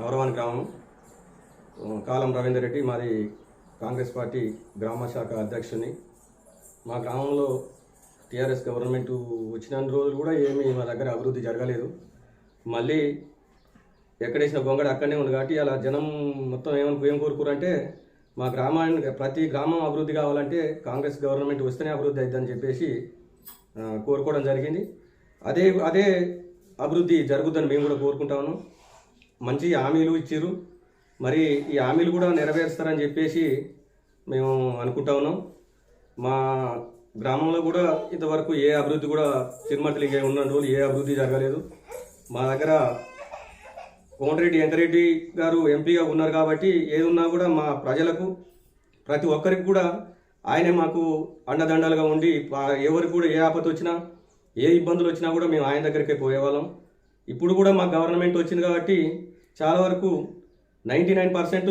గౌరవాని గ్రామం కాలం రవీందర్ రెడ్డి మాది కాంగ్రెస్ పార్టీ గ్రామ శాఖ అధ్యక్షుని. మా గ్రామంలో టీఆర్ఎస్ గవర్నమెంట్ వచ్చిన రోజులు కూడా ఏమీ మా దగ్గర అభివృద్ధి జరగలేదు. మళ్ళీ ఎక్కడేసిన గొంగడ అక్కడనే ఉంది కాబట్టి అలా జనం మొత్తం ఏమని ఏం కోరుకురంటే మా గ్రామాన్ని ప్రతి గ్రామం అభివృద్ధి కావాలంటే కాంగ్రెస్ గవర్నమెంట్ వస్తేనే అభివృద్ధి అవుతుందని చెప్పేసి కోరుకోవడం జరిగింది. అదే అదే అభివృద్ధి జరుగుద్దని మేము కూడా కోరుకుంటాము మంచి హామీలు ఇచ్చారు మరి ఈ హామీలు కూడా నెరవేరుస్తారని చెప్పేసి మేము అనుకుంటా ఉన్నాం. మా గ్రామంలో కూడా ఇంతవరకు ఏ అభివృద్ధి కూడా తిరుమల లింగయ్య ఉన్న రోజులు ఏ అభివృద్ధి జరగలేదు. మా దగ్గర కోమటిరెడ్డి వెంకరెడ్డి గారు ఎంపీగా ఉన్నారు కాబట్టి ఏది ఉన్నా కూడా మా ప్రజలకు ప్రతి ఒక్కరికి కూడా ఆయనే మాకు అండదండలుగా ఉండి ఎవరికి కూడా ఏ ఆపద వచ్చినా ఏ ఇబ్బందులు వచ్చినా కూడా మేము ఆయన దగ్గరికే పోయేవాళ్ళం. ఇప్పుడు కూడా మా గవర్నమెంట్ వచ్చింది కాబట్టి చాలా వరకు నైంటీ నైన్ పర్సెంట్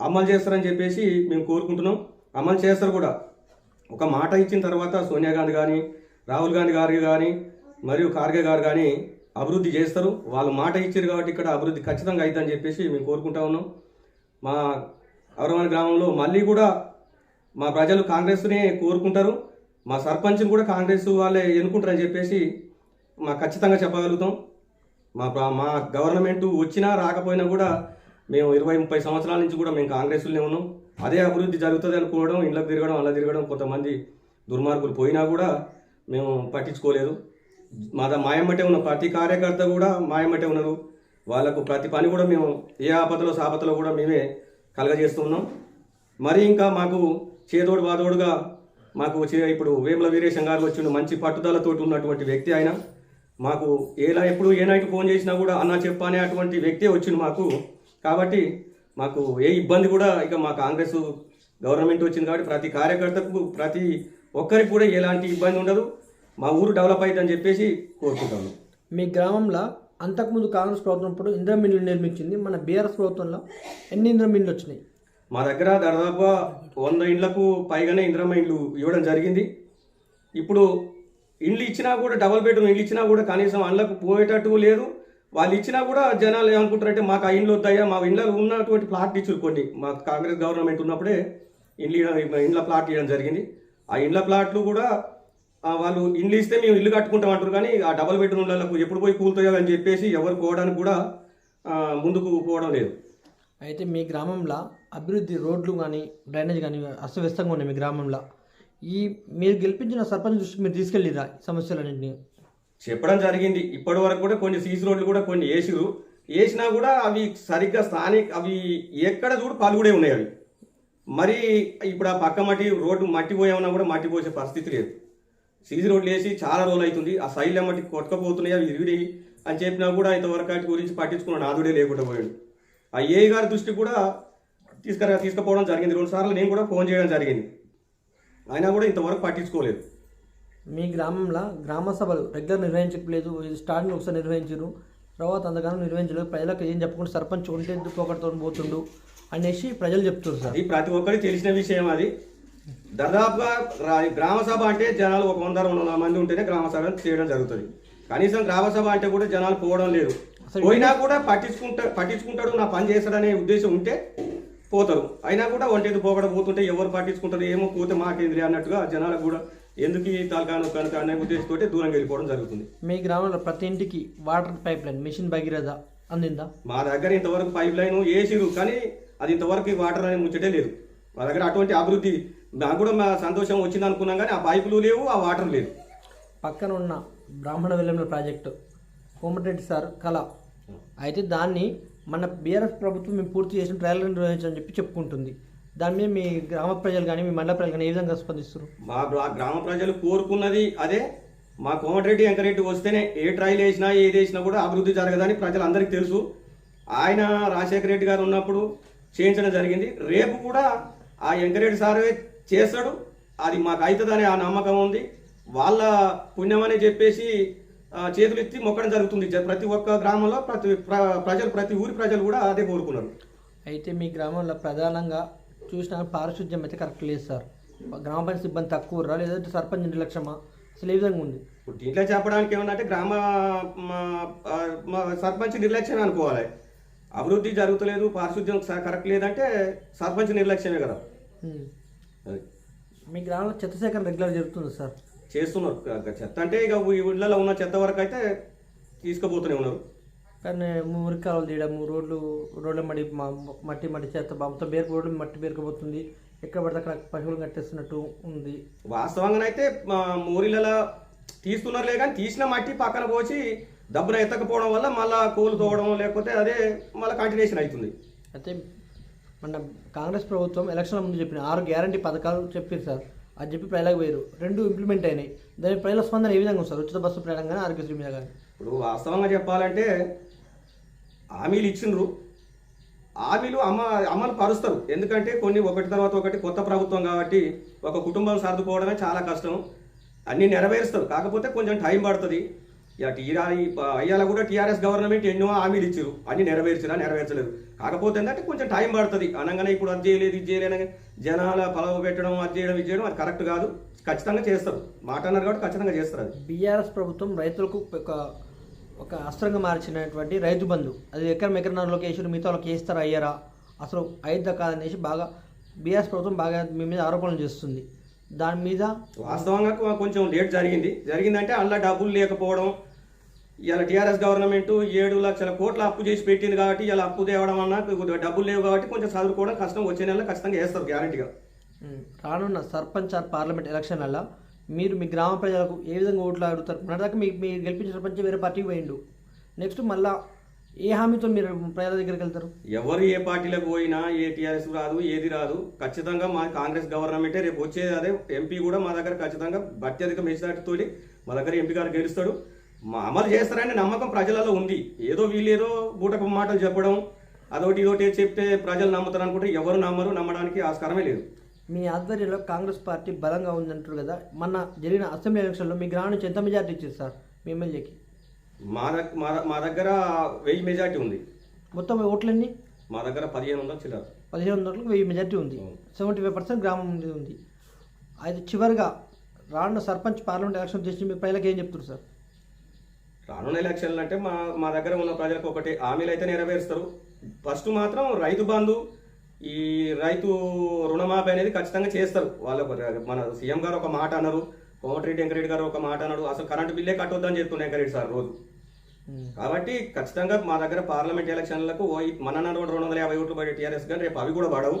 అమలు చేస్తారని చెప్పేసి మేము కోరుకుంటున్నాం. అమలు చేస్తారు కూడా. ఒక మాట ఇచ్చిన తర్వాత సోనియా గాంధీ కానీ రాహుల్ గాంధీ గారు కానీ మరియు ఖార్గే గారు కానీ అభివృద్ధి చేస్తారు. వాళ్ళు మాట ఇచ్చారు కాబట్టి ఇక్కడ అభివృద్ధి ఖచ్చితంగా అవుతుందని చెప్పేసి మేము కోరుకుంటా ఉన్నాం. మా అవరవాణి గ్రామంలో మళ్ళీ కూడా మా ప్రజలు కాంగ్రెస్నే కోరుకుంటారు. మా సర్పంచ్ని కూడా కాంగ్రెస్ వాళ్ళే ఎన్నుకుంటారని చెప్పేసి మా ఖచ్చితంగా చెప్పగలుగుతాం. మా మా గవర్నమెంట్ వచ్చినా రాకపోయినా కూడా మేము ఇరవై ముప్పై సంవత్సరాల నుంచి కూడా మేము కాంగ్రెస్లోనే ఉన్నాం. అదే అభివృద్ధి జరుగుతుంది అనుకోవడం ఇళ్ళకి తిరగడం అలా తిరగడం కొంతమంది దుర్మార్గులు పోయినా కూడా మేము పట్టించుకోలేదు. మా మాయమ్మటే ఉన్న ప్రతి కార్యకర్త కూడా మాయమ్మటే ఉన్నారు. వాళ్ళకు ప్రతి పని కూడా మేము ఏ ఆపదలో సాపదలో కూడా మేమే కలగజేస్తున్నాం మరి ఇంకా మాకు చేదోడు బాదోడుగా మాకు ఇప్పుడు వేముల వీరేశం గారు వచ్చిన మంచి పట్టుదలతోటి ఉన్నటువంటి వ్యక్తి ఆయన. మాకు ఎలా ఎప్పుడు ఏ నైట్ ఫోన్ చేసినా కూడా అన్న చెప్ప అనే అటువంటి వ్యక్తే వచ్చింది మాకు. కాబట్టి మాకు ఏ ఇబ్బంది కూడా ఇక మా కాంగ్రెస్ గవర్నమెంట్ వచ్చింది కాబట్టి ప్రతి కార్యకర్తకు ప్రతి ఒక్కరికి కూడా ఎలాంటి ఇబ్బంది ఉండదు. మా ఊరు డెవలప్ అవుతుందని చెప్పేసి కోరుకుంటాను మీ గ్రామంలో అంతకుముందు కాంగ్రెస్ ప్రభుత్వం ఇప్పుడు ఇందిరా మిల్లు నిర్మించింది. మన బీఆర్ఎస్ ప్రభుత్వంలో ఎన్ని ఇందిరా మిల్లు వచ్చినాయి? మా దగ్గర దాదాపుగా వంద ఇండ్లకు పైగానే ఇంద్రమ్మ ఇండ్లు ఇవ్వడం జరిగింది. ఇప్పుడు ఇండ్లు ఇచ్చినా కూడా డబల్ బెడ్రూమ్ ఇండ్లు ఇచ్చినా కూడా కనీసం అండ్లకు పోయేటట్టు లేదు. వాళ్ళు ఇచ్చినా కూడా జనాలు ఏమనుకుంటారంటే మాకు ఆ ఇండ్లు వద్దాయా మా ఇండ్ల ఉన్నటువంటి ప్లాట్ ఇచ్చారు కొన్ని మా కాంగ్రెస్ గవర్నమెంట్ ఉన్నప్పుడే ఇండ్లు ఇండ్ల ప్లాట్ ఇవ్వడం జరిగింది. ఆ ఇండ్ల ప్లాట్లు కూడా వాళ్ళు ఇండ్లు ఇస్తే మేము ఇల్లు కట్టుకుంటాం అంటారు కానీ ఆ డబల్ బెడ్రూమ్లకు ఎప్పుడు పోయి కూలుతాయో అని చెప్పేసి ఎవరు పోవడానికి కూడా ముందుకు పోవడం లేదు. అయితే మీ గ్రామంలో అభివృద్ధి రోడ్లు కానీ డ్రైనేజ్ కానీ అస్తవ్యస్తంగా ఉన్నాయి మీ గ్రామంలో. ఈ మీరు గెలిపించిన సర్పంచ్ దృష్టికి మీరు తీసుకెళ్ళిరా సమస్యలన్నింటినీ. చెప్పడం జరిగింది. ఇప్పటి వరకు కూడా కొన్ని సీసీ రోడ్లు కూడా కొన్ని వేసిరు వేసినా కూడా అవి సరిగ్గా స్థానిక అవి ఎక్కడ చూడు పలుగుడే ఉన్నాయి అవి. మరి ఇప్పుడు ఆ పక్క మట్టి రోడ్డు మట్టి పోయామన్నా కూడా మట్టి పోసే పరిస్థితి లేదు. సీజీ రోడ్లు వేసి చాలా రోజులు అవుతుంది. ఆ శైలి మట్టి కొట్టుకపోతున్నాయి అవి ఇరిగిడి అని చెప్పినా కూడా ఇంతవరకు వాటి గురించి పట్టించుకున్న నాదుడే లేకుండా పోయాడు. ఆ ఏ గారి దృష్టి కూడా తీసుకురా తీసుకుపోవడం జరిగింది. రెండు సార్లు నేను కూడా ఫోన్ చేయడం జరిగింది. అయినా కూడా ఇంతవరకు పట్టించుకోలేదు. మీ గ్రామంలో గ్రామ సభలు రెగ్యులర్ నిర్వహించట్లేదు స్టార్టింగ్ ఒకసారి నిర్వహించారు తర్వాత అంతగానో నిర్వహించలేదు. ప్రజలకు ఏం చెప్పకుండా సర్పంచ్ ఉంటే పోకడతో పోతుండు అనేసి ప్రజలు చెప్తారు సార్. అది ప్రతి ఒక్కరికి తెలిసిన విషయం అది. దాదాపుగా గ్రామ సభ అంటే జనాలు ఒక వంద రెండు వందల మంది ఉంటేనే గ్రామ సభ చేయడం జరుగుతుంది. కనీసం గ్రామ సభ అంటే కూడా జనాలు పోవడం లేదు. పోయినా కూడా పట్టించుకుంటా పట్టించుకుంటాడు నా పని చేస్తాడనే ఉద్దేశం ఉంటే పోతారు. అయినా కూడా ఒంటేది పోకడ పోతుంటే ఎవరు పట్టించుకుంటారు ఏమో పోతే మాకేంద్రి అన్నట్టుగా జనాలకు కూడా ఎందుకు ఈ తలకాను కనుక అనే ఉద్దేశంతో దూరం వెళ్ళిపోవడం జరుగుతుంది. మీ గ్రామంలో ప్రతి ఇంటికి water pipe line mission Bhagiratha అందిందా? మా దగ్గర ఇంతవరకు పైప్ లైన్ వేసిరు కానీ అది ఇంతవరకు వాటర్ అనేది ముచ్చటే లేదు. మా దగ్గర అటువంటి అభివృద్ధి నాకు కూడా మా సంతోషం వచ్చింది అనుకున్నాం కానీ ఆ పైపులు లేవు ఆ వాటర్ లేదు పక్కన ఉన్న బ్రాహ్మణ వెల్లెముల ప్రాజెక్టు కోమటిరెడ్డి సార్ కళ. అయితే దాన్ని మన బీఆర్ఎస్ ప్రభుత్వం మేము పూర్తి చేసిన ట్రయల్ నిర్వహించని చెప్పి చెప్పుకుంటుంది. దాని మీద మీ గ్రామ ప్రజలు కానీ మీ మండల ప్రజలు కానీ ఏ విధంగా స్పందిస్తారు మా గ్రామ ప్రజలు కోరుకున్నది అదే. మా కోమటిరెడ్డి వెంకరెడ్డి వస్తేనే ఏ ట్రైల్ వేసినా ఏది వేసినా కూడా అభివృద్ధి జరగదని ప్రజలందరికీ తెలుసు. ఆయన రాజశేఖర రెడ్డి గారు ఉన్నప్పుడు చేయించడం జరిగింది. రేపు కూడా ఆ వెంకరెడ్డి సారే చేస్తాడు. అది మాకు అవుతుందనే ఆ నమ్మకం ఉంది. వాళ్ళ పుణ్యమని చెప్పేసి చేతులు ఎత్తి మొక్కడం జరుగుతుంది. ప్రతి ఒక్క గ్రామంలో ప్రతి ప్ర- ప్రజలు ప్రతి ఊరి ప్రజలు కూడా అదే కోరుకున్నారు. అయితే మీ గ్రామంలో ప్రధానంగా చూసినా పారిశుద్ధ్యం అయితే కరెక్ట్ లేదు సార్. గ్రామ పంచాయతీ సిబ్బంది తక్కువ రా లేదంటే సర్పంచ్ నిర్లక్ష్యమా అసలు ఏ విధంగా ఉంది? ఇప్పుడు దీంట్లో చెప్పడానికి ఏమన్నంటే గ్రామ సర్పంచ్ నిర్లక్ష్యం అనుకోవాలి. అభివృద్ధి జరుగుతలేదు పారిశుద్ధ్యం కరెక్ట్ లేదంటే సర్పంచ్ నిర్లక్ష్యమే కదా. మీ గ్రామంలో చెత్త సేకరణ రెగ్యులర్ జరుగుతుంది సార్? చేస్తున్నారు. చెత్త అంటే ఇక ఈ ఊళ్ళలో ఉన్న చెత్త వరకు అయితే తీసుకుపోతూనే ఉన్నారు. కానీ మురికాలు తీయడము రోడ్లు రోడ్ల మడి మట్టి మట్టి చేత మొత్తం బేరకు రోడ్లు మట్టి బేరుకుపోతుంది. ఎక్కడ పడితే అక్కడ పశువులు కట్టేస్తున్నట్టు ఉంది. వాస్తవంగానైతే మా ఊరిలలో తీస్తున్నారులే కానీ తీసిన మట్టి పక్కన పోసి డబ్బున ఎత్తకపోవడం వల్ల మళ్ళా కోలు తోవడం లేకపోతే అదే మళ్ళీ కంటిన్యూషన్ అవుతుంది. అయితే మన కాంగ్రెస్ ప్రభుత్వం ఎలక్షన్ల ముందు చెప్పిన ఆరు గ్యారంటీ పథకాలు చెప్పారు సార్. అది చెప్పి ప్రజలకు వేరు రెండు ఇంప్లిమెంట్ అయినాయి. దాని ప్రజల స్పందన ఏ విధంగా ఉంది సార్? ఉచిత బస్సు ప్రయాణం కానీ ఆరోగ్యశ్రీ మీద కానీ? ఇప్పుడు వాస్తవంగా చెప్పాలంటే హామీలు ఇచ్చిండ్రు. హామీలు అమ్మ అమలు పరుస్తారు. ఎందుకంటే కొన్ని ఒకటి తర్వాత ఒకటి కొత్త ప్రభుత్వం కాబట్టి ఒక కుటుంబం సర్దుకోవడమే చాలా కష్టం. అన్నీ నెరవేరుస్తారు. కాకపోతే కొంచెం టైం పడుతుంది. ఇక టీఆర్ అయ్యాల కూడా టీఆర్ఎస్ గవర్నమెంట్ ఎన్నో హామీలు ఇచ్చారు. అన్ని నెరవేర్చినా నెరవేర్చలేదు. కాకపోతే ఏంటంటే కొంచెం టైం పడుతుంది. అనగానే ఇప్పుడు అది చేయలేదు ఇది చేయలేదు జనాల పలవ పెట్టడం అది చేయడం ఇది చేయడం అది కరెక్ట్ కాదు. ఖచ్చితంగా చేస్తారు. మాట అన్నారు కాబట్టి ఖచ్చితంగా చేస్తారు అది. బీఆర్ఎస్ ప్రభుత్వం రైతులకు ఒక ఒక అస్త్రంగా మార్చినటువంటి రైతు బంధు. అది ఎకరం ఎకరన్నరలోకి వేసి మిగతా వాళ్ళకి వేస్తారా అయ్యారా? అసలు అయిద్దా కాదనేసి బాగా బీఆర్ఎస్ ప్రభుత్వం బాగా మీ మీద ఆరోపణలు చేస్తుంది. దాని మీద వాస్తవంగా కొంచెం లేట్ జరిగింది. జరిగిందంటే అందులో డబ్బులు లేకపోవడం ఇలా టీఆర్ఎస్ గవర్నమెంట్ ఏడు లక్షల కోట్ల అప్పు చేసి పెట్టింది కాబట్టి ఇలా అప్పు తేవడం అన్న కొద్దిగా డబ్బులు లేవు కాబట్టి కొంచెం చదువుకోవడం కష్టం. వచ్చే నెలలో ఖచ్చితంగా వేస్తారు గ్యారంటీగా. రానున్న సర్పంచ్ ఆర్ పార్లమెంట్ ఎలక్షన్లలో మీరు మీ గ్రామ ప్రజలకు ఏ విధంగా ఓట్లు అడుగుతారు? మొన్నటిదాకా మీ మీరు గెలిపించిన సర్పంచ్ వేరే పార్టీకి పోయిండు. నెక్స్ట్ మళ్ళా ఏ హామీతో మీరు ప్రజల దగ్గరికి వెళ్తారు? ఎవరు ఏ పార్టీలకు పోయినా ఏ టీఆర్ఎస్ రాదు ఏది రాదు ఖచ్చితంగా మా కాంగ్రెస్ గవర్నమెంటే రేపు వచ్చేది అదే. ఎంపీ కూడా మా దగ్గర ఖచ్చితంగా అత్యధిక మెజార్టీతో మా దగ్గర ఎంపీ గారు గెలుస్తాడు. మా అమలు చేస్తారనే నమ్మకం ప్రజలలో ఉంది. ఏదో వీళ్ళేదో బూటకు మాటలు చెప్పడం అదొకటి ఇదొకటి చెప్తే ప్రజలు నమ్ముతారు అనుకుంటే ఎవరు నమ్మరు నమ్మడానికి ఆస్కారమే లేదు. మీ ఆధ్వర్యంలో కాంగ్రెస్ పార్టీ బలంగా ఉందంటారు కదా. మొన్న జరిగిన అసెంబ్లీ ఎలక్షన్లో మీ గ్రామం నుంచి ఎంత మెజార్టీ ఇచ్చారు సార్ మీ ఎమ్మెల్యేకి? మా దగ్గర మా దగ్గర వెయ్యి మెజార్టీ ఉంది. మొత్తం ఓట్లన్నీ? మా దగ్గర పదిహేను వందలు చిల్లర. పదిహేను వందలకు వెయ్యి మెజార్టీ ఉంది. సెవెంటీ ఫైవ్ పర్సెంట్ గ్రామం ఉంది. అయితే చివరిగా రానున్న సర్పంచ్ పార్లమెంట్ ఎలక్షన్ చేసి మీ ప్రజలకు ఏం చెప్తారు సార్? రానున్న ఎలక్షన్లు అంటే మా మా దగ్గర ఉన్న ప్రజలకు ఒకటి. హామీలు అయితే నెరవేరుస్తారు. ఫస్ట్ మాత్రం రైతు బంధు ఈ రైతు రుణమాఫీ అనేది ఖచ్చితంగా చేస్తారు. వాళ్ళ మన సీఎం గారు ఒక మాట అన్నారు. కోమటిరెడ్డి వెంకరెడ్డి గారు ఒక మాట అన్నారు అసలు కరెంటు బిల్లే కట్టొద్దని చెప్తుండే వెంకరెడ్డి సార్ రోజు. కాబట్టి ఖచ్చితంగా మా దగ్గర పార్లమెంట్ ఎలక్షన్లకు మన రెండు రెండు వందల యాభై ఓట్లు పడే టీఆర్ఎస్ కానీ రేపు అవి కూడా పడవు.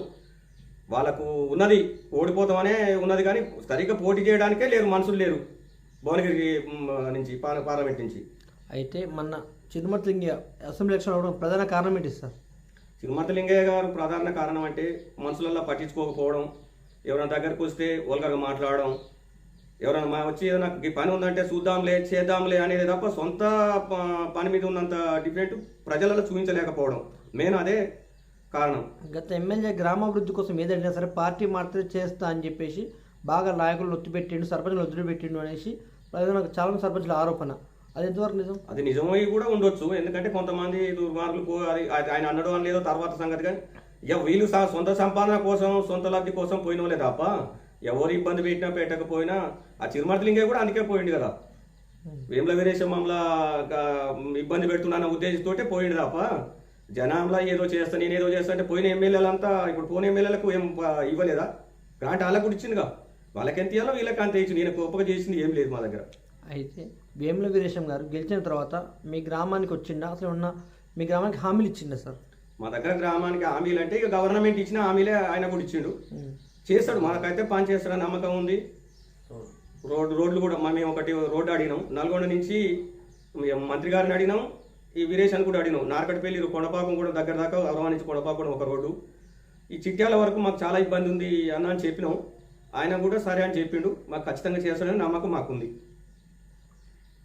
వాళ్ళకు ఉన్నది ఓడిపోతామనే ఉన్నది కానీ సరిగ్గా పోటీ చేయడానికే లేరు మనుషులు లేరు భువనగిరి నుంచి పార్- పార్లమెంట్ నుంచి. అయితే మొన్న చిరుమతి లింగ అసెంబ్లీ ఎలక్షన్ అవడం ప్రధాన కారణం ఏంటి సార్? తిరుమతి లింగయ్య గారు ప్రధాన కారణం అంటే మనుషులలో పట్టించుకోకపోవడం ఎవరైనా దగ్గరకు వస్తే ఓల్గగా మాట్లాడడం ఎవరైనా మా వచ్చి ఏదైనా ఈ పని ఉందంటే చూద్దాంలే చేద్దాంలే అనేది తప్ప సొంత పని మీద ఉన్నంత డిఫరెంట్ ప్రజలలో చూపించలేకపోవడం మెయిన్ అదే కారణం. గత ఎమ్మెల్యే గ్రామాభివృద్ధి కోసం ఏదైనా సరే పార్టీ మాత్రమే చేస్తా అని చెప్పేసి బాగా నాయకులు ఒత్తి పెట్టిండు సర్పంచ్లు ఒత్తిడి పెట్టిండు అనేసి ప్రజలకు చాలా సర్పంచుల ఆరోపణ. అది ఎంతవరకు నిజం? అది నిజమై కూడా ఉండొచ్చు. ఎందుకంటే కొంతమంది దుర్మార్గులు అది ఆయన అన్నడం అని లేదో తర్వాత సంగతి కానీ ఇక వీళ్ళు సొంత సంపాదన కోసం సొంత లబ్ధి కోసం పోయిన వాళ్ళే తప్ప ఎవరు ఇబ్బంది పెట్టినా పెట్టకపోయినా ఆ చిరుమర్తి లింగయ్య కూడా అందుకే పోయిండు కదా. వేముల వీరేశం మమ్మల్ని ఇబ్బంది పెడుతున్నా ఉద్దేశంతో పోయిండు తప్ప జనంలో ఏదో చేస్తా నేను ఏదో చేస్తా అంటే పోయిన ఎమ్మెల్యేలంతా ఇప్పుడు పోయిన ఎమ్మెల్యేలకు ఏం ఇవ్వలేదా? గ్రాంట్ వాళ్ళకు కూడా ఇచ్చిందిగా వాళ్ళకి ఎంత ఇవ్వాలో వీళ్ళకి అంత ఇచ్చింది నేను గొప్పగా చేసింది ఏం లేదు మా దగ్గర. అయితే వేముల వీరేశం గారు గెలిచిన తర్వాత మీ గ్రామానికి వచ్చిండా? అసలు ఉన్న మీ గ్రామానికి హామీలు ఇచ్చిండా సార్? మా దగ్గర గ్రామానికి హామీలు అంటే ఇక గవర్నమెంట్ ఇచ్చిన హామీలే ఆయన కూడా ఇచ్చిండు. చేస్తాడు. మనకైతే పని చేస్తాడని నమ్మకం ఉంది. రోడ్ రోడ్లు కూడా మేము ఒకటి రోడ్డు అడిగినాం. నల్గొండ నుంచి మంత్రి గారిని అడిగినాం. ఈ వీరేష్ అని కూడా అడిగినాం. నార్కట్పల్లి కొండపాకం కూడా దగ్గర దాకా అరవా నుంచి కొండపాకం కూడా ఒక రోడ్డు. ఈ చిట్యాల వరకు మాకు చాలా ఇబ్బంది ఉంది అన్న అని చెప్పినాం. ఆయన కూడా సరే అని చెప్పిండు. మాకు ఖచ్చితంగా చేస్తాడని నమ్మకం మాకుంది.